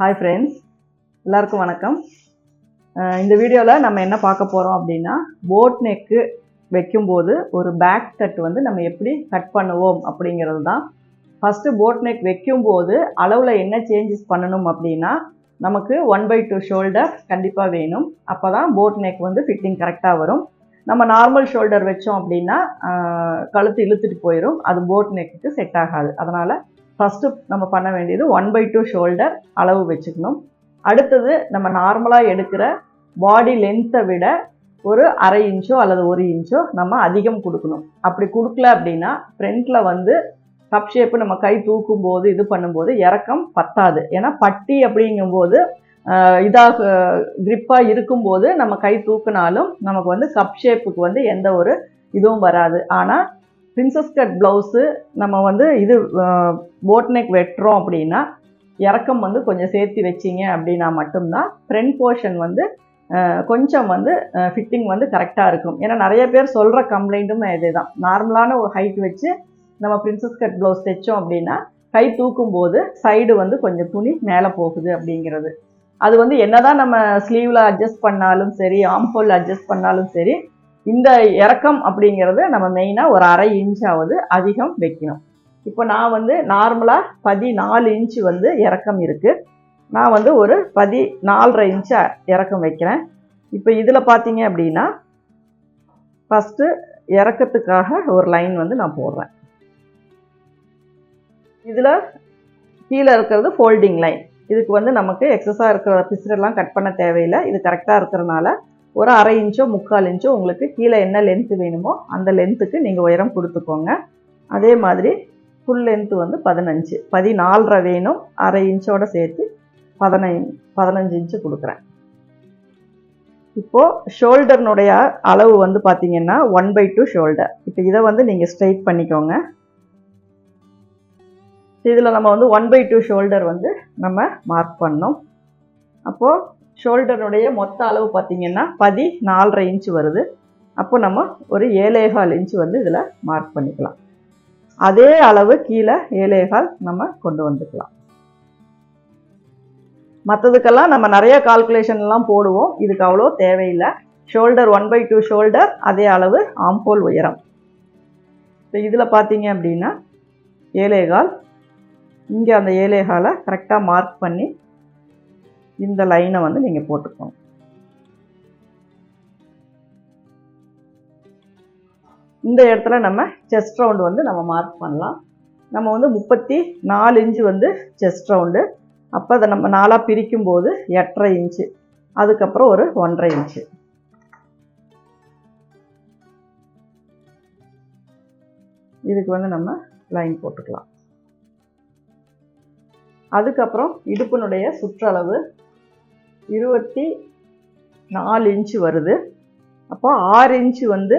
Hi friends எல்லாருக்கும் வணக்கம். இந்த வீடியோவில் நம்ம என்ன பார்க்க போகிறோம் அப்படின்னா போட் நெக்கு வைக்கும்போது ஒரு பேக் கட் வந்து நம்ம எப்படி கட் பண்ணுவோம் அப்படிங்கிறது தான். ஃபஸ்ட்டு போட் நெக் வைக்கும்போது அளவில் என்ன சேஞ்சஸ் பண்ணணும் அப்படின்னா நமக்கு ஒன் பை டூ ஷோல்டர் கண்டிப்பாக வேணும். அப்போ தான் போட் நெக் வந்து ஃபிட்டிங் கரெக்டாக வரும். நம்ம நார்மல் ஷோல்டர் வச்சோம் அப்படின்னா கழுத்து இழுத்துட்டு போயிடும் அது போட் நெக்குக்கு செட் ஆகாது. அதனால் ஃபஸ்ட்டு நம்ம பண்ண வேண்டியது ஒன் பை டூ ஷோல்டர் அளவு வச்சுக்கணும். அடுத்தது நம்ம நார்மலாக எடுக்கிற பாடி லென்த்தை விட ஒரு அரை இன்ச்சோ அல்லது ஒரு இன்ச்சோ நம்ம அதிகம் கொடுக்கணும். அப்படி கொடுக்கல அப்படின்னா ஃப்ரண்ட்டில் வந்து கப் ஷேப்பு நம்ம கை தூக்கும் போது இது பண்ணும்போது இறக்கம் பத்தாது. ஏன்னா பட்டி அப்படிங்கும்போது இதாக கிரிப்பாக இருக்கும்போது நம்ம கை தூக்குனாலும் நமக்கு வந்து கப் ஷேப்புக்கு வந்து எந்த ஒரு இதுவும் வராது. ஆனால் பிரின்சஸ் கட் ப்ளவுஸு நம்ம வந்து இது போட் நெக் வெட்டுறோம் அப்படின்னா இறக்கம் வந்து கொஞ்சம் சேர்த்து வச்சிங்க அப்படின்னா மட்டும்தான் ஃப்ரண்ட் போர்ஷன் வந்து கொஞ்சம் வந்து ஃபிட்டிங் வந்து கரெக்டாக இருக்கும். ஏன்னா நிறைய பேர் சொல்கிற கம்ப்ளைண்ட்டும் இது தான் நார்மலான ஒரு ஹைட் வச்சு நம்ம பிரின்சஸ் கட் ப்ளவுஸ் தைச்சோம் அப்படின்னா கை தூக்கும் போது சைடு வந்து கொஞ்சம் துணி மேலே போகுது அப்படிங்கிறது. அது வந்து என்னதான் நம்ம ஸ்லீவில் அட்ஜஸ்ட் பண்ணாலும் சரி ஆம்ஹோல் அட்ஜஸ்ட் பண்ணாலும் சரி இந்த இறக்கம் அப்படிங்கிறது நம்ம மெயினாக ஒரு அரை இன்ச்சாவது அதிகம் வைக்கணும். இப்போ நான் வந்து நார்மலாக பதினாலு இன்ச்சு வந்து இறக்கம் இருக்குது நான் வந்து ஒரு பதி நாலரை இன்ச்சு இறக்கம் வைக்கிறேன். இப்போ இதில் பார்த்தீங்க அப்படின்னா ஃபஸ்ட்டு இறக்கத்துக்காக ஒரு லைன் வந்து நான் போடுறேன். இதில் கீழே இருக்கிறது ஃபோல்டிங் லைன் இதுக்கு வந்து நமக்கு எக்ஸஸாக இருக்கிற பிசுரெல்லாம் கட் பண்ண தேவையில்லை. இது கரெக்டாக இருக்கிறனால ஒரு அரை இன்ச்சோ முக்கால் இன்ச்சோ உங்களுக்கு கீழே என்ன லென்த்து வேணுமோ அந்த லென்த்துக்கு நீங்கள் உயரம் கொடுத்துக்கோங்க. அதே மாதிரி ஃபுல் லென்த்து வந்து பதினஞ்சு. பதினாலரை வேணும். அரை இன்ச்சோட சேர்த்து பதினை பதினஞ்சு இன்ச்சு கொடுக்குறேன். இப்போது ஷோல்டர்னுடைய அளவு வந்து பார்த்தீங்கன்னா ஒன் பை டூ ஷோல்டர் இப்போ இதை வந்து நீங்கள் ஸ்ட்ரைட் பண்ணிக்கோங்க. இதில் நம்ம வந்து ஒன் பை டூ ஷோல்டர் வந்து நம்ம மார்க் பண்ணோம். அப்போது ஷோல்டருடைய மொத்த அளவு பார்த்தீங்கன்னா பதி நாலரை இன்ச்சு வருது. அப்போ நம்ம ஒரு ஏழேகால் இன்ச்சு வந்து இதில் மார்க் பண்ணிக்கலாம். அதே அளவு கீழே ஏழேகால் நம்ம கொண்டு வந்துக்கலாம். மற்றதுக்கெல்லாம் நம்ம நிறைய கால்குலேஷன்லாம் போடுவோம். இதுக்கு அவ்வளோ தேவையில்லை. Shoulder one by two shoulder அதே அளவு ஆம்போல் உயரம். இப்போ இதில் பார்த்தீங்க அப்படின்னா ஏழேகால் இங்கே அந்த ஏழேகாலை கரெக்டாக மார்க் பண்ணி இந்த லைனை வந்து நீங்கள் போட்டுக்கணும் இந்த இடத்துல நம்ம செஸ்ட் ரவுண்டு வந்து நம்ம மார்க் பண்ணலாம். நம்ம வந்து முப்பத்தி நாலு இன்ச்சு வந்து செஸ்ட் ரவுண்டு அப்போ அதை நம்ம நாலாக பிரிக்கும் போது எட்டரை இன்ச்சு. அதுக்கப்புறம் ஒரு ஒன்றரை இன்ச்சு. இதுக்கு வந்து நம்ம லைன் போட்டுக்கலாம். அதுக்கப்புறம் இடுப்பினுடைய சுற்றளவு இருபத்தி நாலு இன்ச்சு வருது. அப்போ ஆறு இன்ச்சு வந்து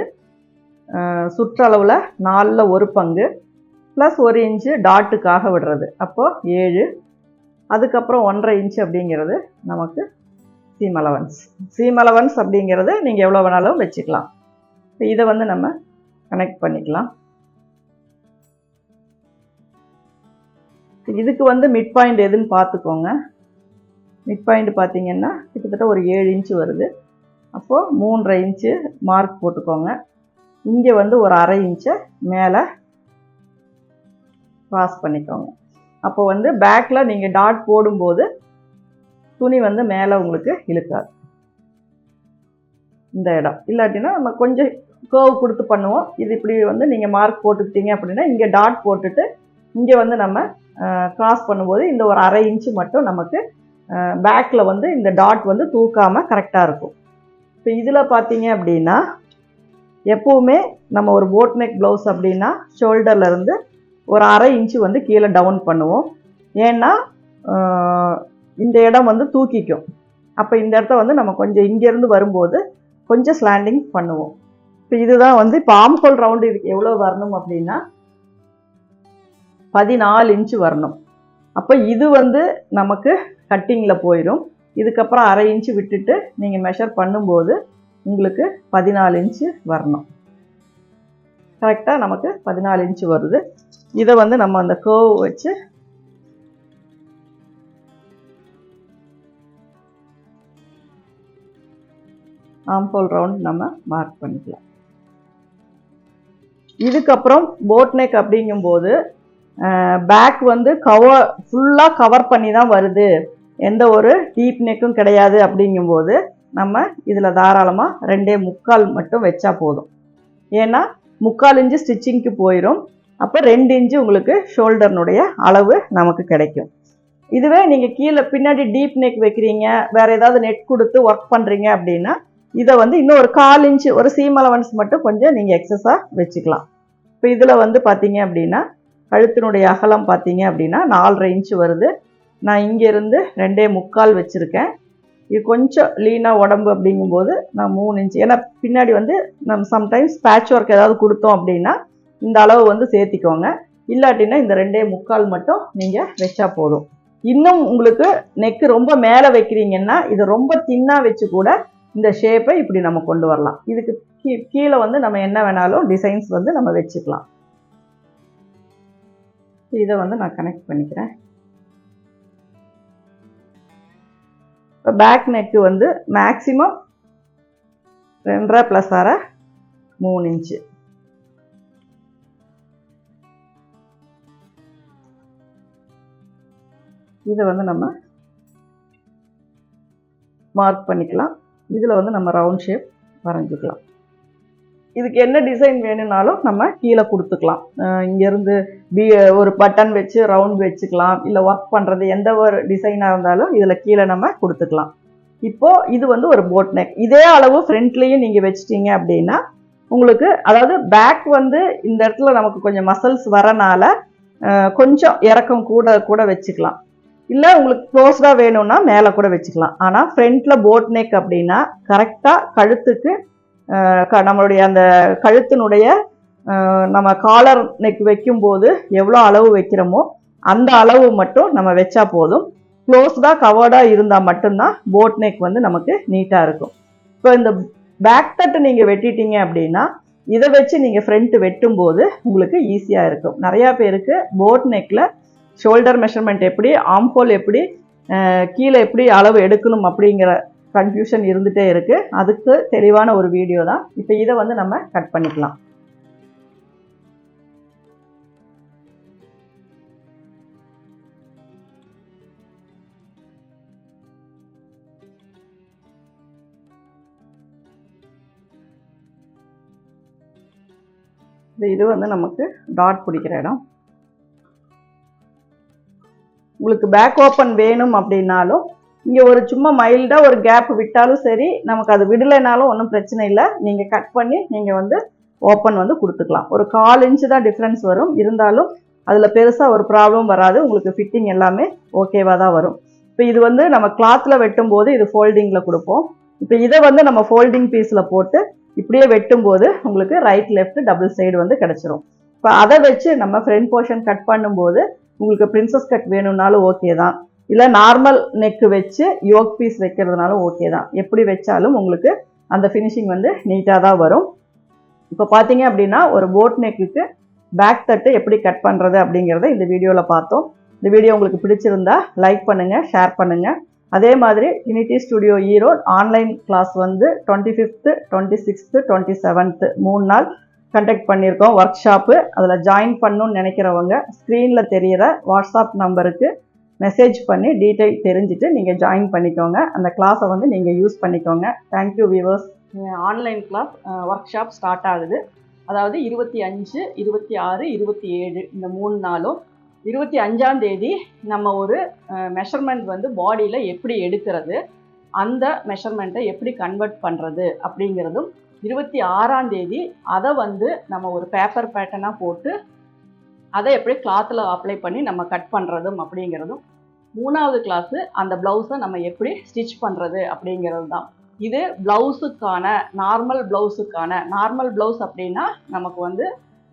சுற்றளவில் நாலில் ஒரு பங்கு ப்ளஸ் ஒரு இன்ச்சு டாட்டுக்காக விடுறது. அப்போது ஏழு அதுக்கப்புறம் ஒன்றரை இன்ச்சு அப்படிங்கிறது நமக்கு சீம் அலவன்ஸ் சீம் அலவன்ஸ் அப்படிங்கிறது நீங்கள் எவ்வளோ வேணாலும் வச்சுக்கலாம். இப்போ இதை வந்து நம்ம கனெக்ட் பண்ணிக்கலாம். இதுக்கு வந்து மிட் பாயிண்ட் எதுன்னு பார்த்துக்கோங்க. மிட் பாயிண்ட் பார்த்தீங்கன்னா கிட்டத்தட்ட ஒரு ஏழு இன்ச்சு வருது. அப்போது மூன்றரை இன்ச்சு மார்க் போட்டுக்கோங்க. இங்கே வந்து ஒரு அரை இன்ச்சை மேலே க்ராஸ் பண்ணிக்கோங்க. அப்போ வந்து பேக்கில் நீங்கள் டாட் போடும்போது துணி வந்து மேலே உங்களுக்கு இழுக்காது. இந்த இடம். இல்லாட்டினா நம்ம கொஞ்சம் கேர்வ் கொடுத்து பண்ணுவோம். இது இப்படி வந்து நீங்கள் மார்க் போட்டுக்கிட்டீங்க அப்படின்னா இங்கே டாட் போட்டுட்டு இங்கே வந்து நம்ம க்ராஸ் பண்ணும்போது இந்த ஒரு அரை இன்ச்சு மட்டும் நமக்கு பேக்கில் வந்து இந்த டாட் வந்து தூக்காமல் கரெக்டாக இருக்கும். இப்போ இதில் பார்த்தீங்க அப்படின்னா எப்போவுமே நம்ம ஒரு போட் நெக் ப்ளவுஸ் அப்படின்னா ஷோல்டர்லேருந்து ஒரு அரை இன்ச்சு வந்து கீழே டவுன் பண்ணுவோம். ஏன்னா இந்த இடம் வந்து தூக்கிக்கும். அப்போ இந்த இடத்த வந்து நம்ம கொஞ்சம் இங்கேருந்து வரும்போது கொஞ்சம் ஸ்லாண்டிங் பண்ணுவோம். இப்போ இதுதான் வந்து இப்போ ஆம்கோல் ரவுண்டு இதுக்கு எவ்வளோ வரணும் அப்படின்னா பதினாலு இன்ச்சு வரணும். அப்போ இது வந்து நமக்கு கட்டிங்கில் போயிடும் இதுக்கப்புறம் அரை இன்ச்சு விட்டுட்டு நீங்கள் மெஷர் பண்ணும்போது உங்களுக்கு பதினாலு இன்ச்சு வரணும். கரெக்டாக நமக்கு பதினாலு இன்ச்சு வருது. இதை வந்து நம்ம அந்த கோவ் வச்சு ஆம்போல் ரவுண்ட் நம்ம மார்க் பண்ணிக்கலாம். இதுக்கப்புறம் போட் நெக் அப்படிங்கும்போது பேக் வந்து கவர் ஃபுல்லாக கவர் பண்ணி தான் வருது. எந்த ஒரு டீப் நெக்கும் கிடையாது அப்படிங்கும்போது நம்ம இதில் தாராளமாக ரெண்டே முக்கால் மட்டும் வச்சா போதும். ஏன்னா முக்கால் இன்ச்சு ஸ்டிச்சிங்க்கு போயிடும் அப்போ ரெண்டு இன்ச்சு உங்களுக்கு ஷோல்டர்னுடைய அளவு நமக்கு கிடைக்கும். இதுவே நீங்கள் கீழே பின்னாடி டீப் நெக் வைக்கிறீங்க வேறு ஏதாவது நெட் கொடுத்து ஒர்க் பண்ணுறீங்க அப்படின்னா இதை வந்து இன்னும் ஒரு கால் இன்ச்சு ஒரு சீம் அலவன்ஸ் மட்டும் கொஞ்சம் நீங்கள் எக்ஸஸாக வச்சுக்கலாம். இப்போ இதில் வந்து பார்த்தீங்க அப்படின்னா கழுத்தினுடைய அகலம் பார்த்தீங்க அப்படின்னா நாலரை இன்ச்சு வருது. நான் இங்கேருந்து ரெண்டே முக்கால் வச்சுருக்கேன். இது கொஞ்சம் லீனாக உடம்பு அப்படிங்கும்போது நான் மூணு இன்ச்சு ஏன்னா பின்னாடி வந்து நம்ம சம்டைம்ஸ் பேட்ச் ஒர்க் ஏதாவது கொடுத்தோம் அப்படின்னா இந்த அளவு வந்து சேர்த்திக்கோங்க. இல்லாட்டினா இந்த ரெண்டே முக்கால் மட்டும் நீங்கள் வச்சா போதும். இன்னும் உங்களுக்கு நெக்கு ரொம்ப மேலே வைக்கிறீங்கன்னா இதை ரொம்ப தின்னாக வச்சு கூட இந்த ஷேப்பை இப்படி நம்ம கொண்டு வரலாம். இதுக்கு கீ கீழே வந்து நம்ம என்ன வேணாலும் டிசைன்ஸ் வந்து நம்ம வச்சுக்கலாம். இதை வந்து நான் கனெக்ட் பண்ணிக்கிறேன். இப்போ பேக் நெக்கு வந்து மேக்ஸிமம் ரெண்டரை ப்ளஸ் அரை மூணு இன்ச்சு இதை வந்து நம்ம மார்க் பண்ணிக்கலாம். இதில் வந்து நம்ம ரவுண்ட் ஷேப் வரைஞ்சிக்கலாம். இதுக்கு என்ன டிசைன் வேணும்னாலும் நம்ம கீழே கொடுத்துக்கலாம். இங்கேருந்து பி ஒரு பட்டன் வச்சு ரவுண்ட் வச்சுக்கலாம். இல்லை ஒர்க் பண்ணுறது எந்த ஒரு டிசைனாக இருந்தாலும் இதில் கீழே நம்ம கொடுத்துக்கலாம். இப்போது இது வந்து ஒரு போட் நெக் இதே அளவு ஃப்ரண்ட்லேயும் நீங்கள் வச்சிட்டீங்க அப்படின்னா உங்களுக்கு அதாவது பேக் வந்து இந்த இடத்துல நமக்கு கொஞ்சம் மசில்ஸ் வரனால கொஞ்சம் இறக்கம் கூட கூட வச்சுக்கலாம். இல்லை உங்களுக்கு க்ளோஸ்டாக வேணும்னா மேலே கூட வச்சுக்கலாம். ஆனால் ஃப்ரண்ட்டில் போட் நெக் அப்படின்னா கரெக்டாக கழுத்துக்கு நம்மளுடைய அந்த கழுத்தினுடைய நம்ம காலர் நெக் வைக்கும்போது எவ்வளோ அளவு வைக்கிறோமோ அந்த அளவு மட்டும் நம்ம வச்சா போதும். க்ளோஸ்டாக கவர்டாக இருந்தால் மட்டும்தான் போட் நெக் வந்து நமக்கு நீட்டாக இருக்கும். இப்போ இந்த பேக் தட்டு நீங்கள் வெட்டிட்டீங்க அப்படின்னா இதை வச்சு நீங்கள் ஃப்ரண்ட்டு வெட்டும்போது உங்களுக்கு ஈஸியாக இருக்கும். நிறையா பேருக்கு போட் நெக்கில் ஷோல்டர் மெஷர்மெண்ட் எப்படி ஆம்ஹோல் எப்படி கீழே எப்படி அளவு எடுக்கணும் அப்படிங்கிற கன்ஃபியூஷன் இருந்துகிட்டே இருக்குது அதுக்கு தெளிவான ஒரு வீடியோ தான். இப்போ இதை வந்து நம்ம கட் பண்ணிக்கலாம். இது வந்து நமக்கு டாட் பிடிக்கிற இடம். உங்களுக்கு பேக் ஓப்பன் வேணும் அப்படின்னாலும் இங்கே ஒரு சும்மா மைல்டாக ஒரு கேப் விட்டாலும் சரி நமக்கு அது விடலைனாலும் ஒன்றும் பிரச்சனை இல்லை. நீங்கள் கட் பண்ணி நீங்கள் வந்து ஓப்பன் வந்து கொடுத்துக்கலாம். ஒரு கால் இன்ச்சு தான் டிஃப்ரென்ஸ் வரும். இருந்தாலும் அதில் பெருசாக ஒரு ப்ராப்ளம் வராது. உங்களுக்கு ஃபிட்டிங் எல்லாமே ஓகேவாக தான் வரும். இப்போ இது வந்து நம்ம கிளாத்தில் வெட்டும் போது இது ஃபோல்டிங்கில் கொடுப்போம். இப்போ இதை வந்து நம்ம ஃபோல்டிங் பீஸில் போட்டு இப்படியே வெட்டும்போது உங்களுக்கு ரைட் லெஃப்ட் டபுள் சைடு வந்து கிடச்சிரும். இப்போ அதை வச்சு நம்ம ஃப்ரண்ட் போர்ஷன் கட் பண்ணும்போது உங்களுக்கு பிரின்சஸ் கட் வேணும்னாலும் ஓகே தான். இல்லை நார்மல் நெக்கு வச்சு யோக் பீஸ் வைக்கிறதுனாலும் ஓகே தான். எப்படி வச்சாலும் உங்களுக்கு அந்த ஃபினிஷிங் வந்து நீட்டாக தான் வரும். இப்போ பார்த்தீங்க அப்படின்னா ஒரு போட் நெக்குக்கு பேக் தட்டு எப்படி கட் பண்ணுறது அப்படிங்கிறத இந்த வீடியோவில் பார்த்தோம். இந்த வீடியோ உங்களுக்கு பிடிச்சிருந்தா லைக் பண்ணுங்கள் ஷேர் பண்ணுங்கள் அதே மாதிரி Unity Studio Erode online class வந்து twenty fifth twenty sixth twenty seventh மூணு நாள் கண்டக்ட் பண்ணியிருக்கோம் ஒர்க் ஷாப்பு அதில் ஜாயின் பண்ணணும்னு நினைக்கிறவங்க ஸ்க்ரீனில் தெரிகிற வாட்ஸ்அப் நம்பருக்கு மெசேஜ் பண்ணி டீட்டெயில் தெரிஞ்சுட்டு நீங்கள் ஜாயின் பண்ணிக்கோங்க. அந்த கிளாஸை வந்து நீங்கள் யூஸ் பண்ணிக்கோங்க. Thank you viewers online class workshop start ஆகுது. அதாவது இருபத்தி அஞ்சு இருபத்தி ஆறு இருபத்தி ஏழு இந்த மூணு நாளும் இருபத்தி அஞ்சாம் தேதி நம்ம ஒரு மெஷர்மெண்ட் வந்து பாடியில் எப்படி எடுக்கிறது அந்த மெஷர்மெண்ட்டை எப்படி கன்வெர்ட் பண்ணுறது அப்படிங்கிறதும் இருபத்தி ஆறாம் தேதி அதை வந்து நம்ம ஒரு பேப்பர் பேட்டர்னாக போட்டு அதை எப்படி கிளாத்தில் அப்ளை பண்ணி நம்ம கட் பண்ணுறதும் அப்படிங்கிறதும் மூணாவது கிளாஸு அந்த ப்ளவுஸை நம்ம எப்படி ஸ்டிச் பண்ணுறது அப்படிங்கிறது தான். இது ப்ளவுஸுக்கான நார்மல் ப்ளவுஸுக்கான நார்மல் ப்ளவுஸ் அப்படின்னா நமக்கு வந்து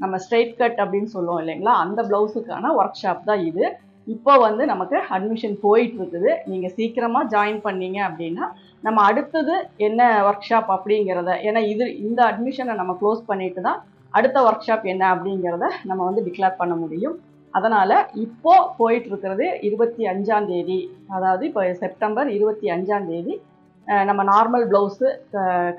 நம்ம ஸ்ட்ரெயிட் கட் அப்படின்னு சொல்லுவோம் இல்லைங்களா? அந்த ப்ளவுஸுக்கான ஒர்க் ஷாப் தான் இது. இப்போ வந்து நமக்கு அட்மிஷன் போயிட்டு இருக்குது நீங்கள் சீக்கிரமாக ஜாயின் பண்ணீங்க அப்படின்னா நம்ம அடுத்தது என்ன ஒர்க் ஷாப் அப்படிங்கிறத ஏன்னா இது இந்த அட்மிஷனை நம்ம க்ளோஸ் பண்ணிட்டு தான் அடுத்த ஒர்க் ஷாப் என்ன அப்படிங்கிறத நம்ம வந்து டிக்ளேர் பண்ண முடியும். அதனால் இப்போது போயிட்டுருக்கிறது இருபத்தி அஞ்சாந்தேதி அதாவது இப்போ செப்டம்பர் இருபத்தி அஞ்சாந்தேதி நம்ம நார்மல் ப்ளவுஸு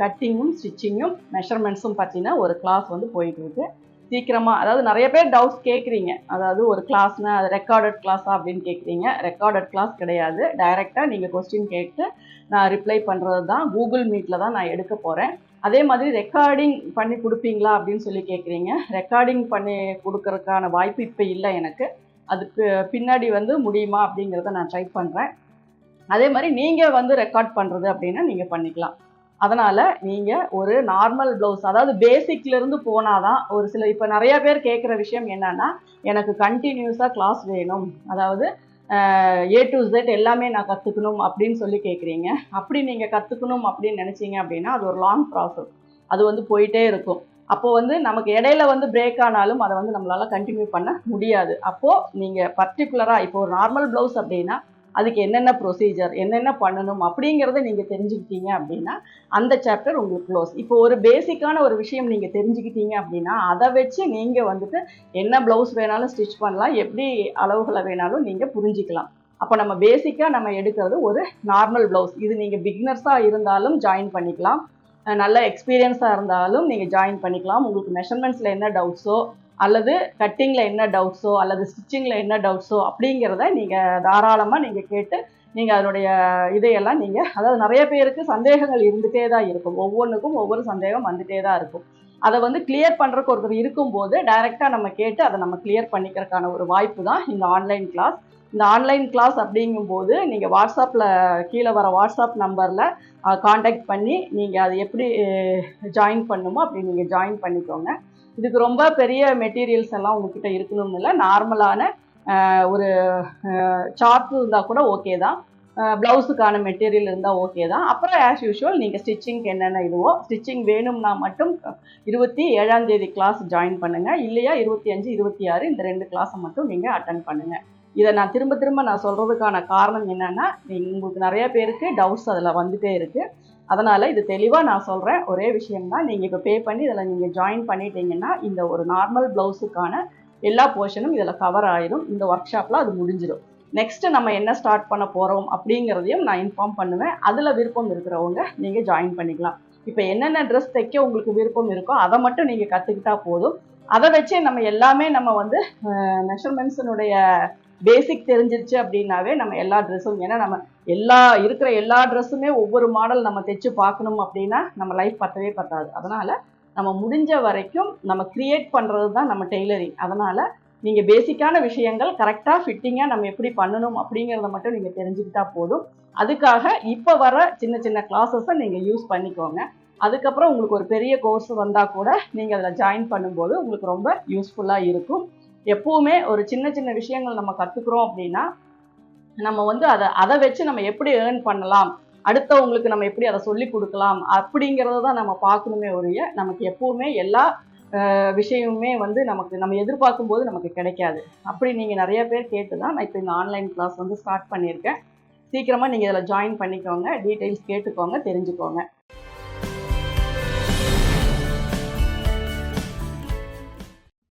கட்டிங்கும் ஸ்டிச்சிங்கும் மெஷர்மெண்ட்ஸும் பற்றின ஒரு கிளாஸ் வந்து போயிட்டுருக்கு. சீக்கிரமாக அதாவது நிறைய பேர் டவுட்ஸ் கேட்குறீங்க அதாவது ஒரு கிளாஸ்னா அது ரெக்கார்டட் கிளாஸா அப்படின்னு கேட்குறீங்க ரெக்கார்டட் கிளாஸ் கிடையாது. டைரெக்டாக நீங்கள் கொஸ்டின் கேட்டு நான் ரிப்ளை பண்ணுறது தான் கூகுள் மீட்டில் தான் நான் எடுக்க போகிறேன் அதே மாதிரி ரெக்கார்டிங் பண்ணி கொடுப்பீங்களா அப்படின்னு சொல்லி கேட்குறீங்க ரெக்கார்டிங் பண்ணி கொடுக்கறதுக்கான வாய்ப்பு இப்போ இல்லை எனக்கு. அதுக்கு பின்னாடி வந்து முடியுமா அப்படிங்கிறத நான் ட்ரை பண்ணுறேன் அதே மாதிரி நீங்கள் வந்து ரெக்கார்ட் பண்ணுறது அப்படின்னா நீங்கள் பண்ணிக்கலாம். அதனால் நீங்கள் ஒரு நார்மல் ப்ளவுஸ் அதாவது பேசிக்லேருந்து போனால் தான் ஒரு சில இப்போ நிறைய பேர் கேட்குற விஷயம் என்னென்னா எனக்கு கண்டினியூஸாக கிளாஸ் வேணும். அதாவது ஏ டு ஜெட் எல்லாமே நான் கற்றுக்கணும் அப்படின்னு சொல்லி கேட்குறீங்க அப்படி நீங்கள் கற்றுக்கணும் அப்படின்னு நினச்சிங்க அப்படின்னா அது ஒரு லாங் ப்ராசஸ் அது வந்து போயிட்டே இருக்கும். அப்போ வந்து நமக்கு இடையில வந்து பிரேக் ஆனாலும் அதை வந்து நம்மளால் கண்டினியூ பண்ண முடியாது. அப்போது நீங்கள் பர்டிகுலராக இப்போ ஒரு நார்மல் ப்ளவுஸ் அப்படின்னா அதுக்கு என்னென்ன ப்ரொசீஜர் என்னென்ன பண்ணணும் அப்படிங்கிறத நீங்கள் தெரிஞ்சுக்கிட்டீங்க அப்படின்னா அந்த சாப்டர் உங்களுக்கு க்ளோஸ் இப்போ ஒரு பேசிக்கான ஒரு விஷயம் நீங்கள் தெரிஞ்சுக்கிட்டீங்க அப்படின்னா அதை வச்சு நீங்கள் வந்துட்டு என்ன ப்ளவுஸ் வேணாலும் ஸ்டிச் பண்ணலாம் எப்படி அளவுகளை வேணாலும் நீங்கள் புரிஞ்சிக்கலாம். அப்போ நம்ம பேசிக்காக நம்ம எடுக்கிறது ஒரு நார்மல் ப்ளவுஸ் இது நீங்கள் பிகினர்ஸாக இருந்தாலும் ஜாயின் பண்ணிக்கலாம். நல்ல எக்ஸ்பீரியன்ஸாக இருந்தாலும் நீங்கள் ஜாயின் பண்ணிக்கலாம். உங்களுக்கு மெஷர்மெண்ட்ஸில் என்ன டவுட்ஸோ அல்லது கட்டிங்கில் என்ன டவுட்ஸோ அல்லது ஸ்டிச்சிங்கில் என்ன டவுட்ஸோ அப்படிங்கிறத நீங்கள் தாராளமாக நீங்கள் கேட்டு நீங்கள் அதனுடைய இதையெல்லாம் நீங்கள் அதாவது நிறைய பேருக்கு சந்தேகங்கள் இருந்துகிட்டே தான் இருக்கும். ஒவ்வொன்றுக்கும் ஒவ்வொரு சந்தேகம் வந்துட்டே தான் இருக்கும். அதை வந்து கிளியர் பண்ணுறக்கு ஒருத்தர் இருக்கும்போது டைரெக்டாக நம்ம கேட்டு அதை நம்ம கிளியர் பண்ணிக்கிறதுக்கான ஒரு வாய்ப்பு தான் இந்த ஆன்லைன் கிளாஸ் இந்த ஆன்லைன் கிளாஸ் அப்படிங்கும்போது நீங்கள் வாட்ஸ்அப்பில் கீழே வர வாட்ஸ்அப் நம்பரில் காண்டாக்ட் பண்ணி நீங்கள் அதை எப்படி ஜாயின் பண்ணுமோ அப்படி நீங்கள் ஜாயின் பண்ணிக்கோங்க. இதுக்கு ரொம்ப பெரிய மெட்டீரியல்ஸ் எல்லாம் உங்ககிட்ட இருக்கணும்னு இல்லை நார்மலான ஒரு சார்ட் இருந்தால் கூட ஓகே தான். ப்ளவுஸுக்கான மெட்டீரியல் இருந்தால் ஓகே தான். அப்புறம் ஆஸ் யூஷுவல் நீங்கள் ஸ்டிச்சிங்க்கு என்னென்ன இதுவோ ஸ்டிச்சிங் வேணும்னா மட்டும் இருபத்தி ஏழாம் தேதி கிளாஸ் ஜாயின் பண்ணுங்கள் இல்லையா இருபத்தி அஞ்சு இருபத்தி ஆறு இந்த ரெண்டு கிளாஸை மட்டும் நீங்கள் அட்டன் பண்ணுங்கள் இதை நான் திரும்ப திரும்ப நான் சொல்கிறதுக்கான காரணம் என்னென்னா உங்களுக்கு நிறைய பேருக்கு டவுட்ஸ் அதில் வந்துகிட்டே இருக்குது அதனால் இது தெளிவாக நான் சொல்கிறேன் ஒரே விஷயம்னா நீங்கள் இப்போ பே பண்ணி இதில் நீங்கள் ஜாயின் பண்ணிட்டீங்கன்னா இந்த ஒரு நார்மல் ப்ளவுஸுக்கான எல்லா போர்ஷனும் இதில் கவர் ஆயிடும் இந்த ஒர்க் ஷாப்பில் அது முடிஞ்சிடும் நெக்ஸ்ட்டு நம்ம என்ன ஸ்டார்ட் பண்ண போகிறோம் அப்படிங்கிறதையும் நான் இன்ஃபார்ம் பண்ணுவேன். அதில் விருப்பம் இருக்கிறவங்க நீங்கள் ஜாயின் பண்ணிக்கலாம். இப்போ என்னென்ன ட்ரெஸ் தைக்க உங்களுக்கு விருப்பம் இருக்கோ அதை மட்டும் நீங்கள் கற்றுக்கிட்டா போதும். அதை வச்சே நம்ம எல்லாமே நம்ம வந்து மெஷர்மெண்ட்ஸினுடைய பேசிக் தெரிஞ்சிருச்சு அப்படின்னாவே நம்ம எல்லா ட்ரெஸ்ஸும் ஏன்னா நம்ம எல்லா இருக்கிற எல்லா ட்ரெஸ்ஸுமே ஒவ்வொரு மாடல் நம்ம தைச்சு பார்க்கணும் அப்படின்னா நம்ம லைஃப் பத்தவே பத்தாது. அதனால் நம்ம முடிஞ்ச வரைக்கும் நம்ம கிரியேட் பண்ணுறது தான் நம்ம டெய்லரிங் அதனால் நீங்கள் பேசிக்கான விஷயங்கள் கரெக்டாக ஃபிட்டிங்காக நம்ம எப்படி பண்ணணும் அப்படிங்கிறத மட்டும் நீங்கள் தெரிஞ்சுக்கிட்டா போதும். அதுக்காக இப்போ வர சின்ன சின்ன கிளாஸஸை நீங்கள் யூஸ் பண்ணிக்கோங்க. அதுக்கப்புறம் உங்களுக்கு ஒரு பெரிய கோர்ஸ் வந்தால் கூட நீங்கள் அதில் ஜாயின் பண்ணும்போது உங்களுக்கு ரொம்ப யூஸ்ஃபுல்லாக இருக்கும். எப்போவுமே ஒரு சின்ன சின்ன விஷயங்கள் நம்ம கற்றுக்குறோம் அப்படின்னா நம்ம வந்து அதை அதை வச்சு நம்ம எப்படி ஏர்ன் பண்ணலாம் அடுத்தவங்களுக்கு நம்ம எப்படி அதை சொல்லி கொடுக்கலாம் அப்படிங்கிறத தான் நம்ம பார்க்கணுமே ஒழிய நமக்கு எப்போவுமே எல்லா விஷயமுமே வந்து நமக்கு நம்ம எதிர்பார்க்கும் போது நமக்கு கிடைக்காது. அப்படி நீங்கள் நிறைய பேர் கேட்டு தான் நான் இப்போ இந்த ஆன்லைன் கிளாஸ் வந்து ஸ்டார்ட் பண்ணியிருக்கேன். சீக்கிரமாக நீங்கள் இதில் ஜாயின் பண்ணிக்கோங்க டீட்டெயில்ஸ் கேட்டுக்கோங்க தெரிஞ்சுக்கோங்க.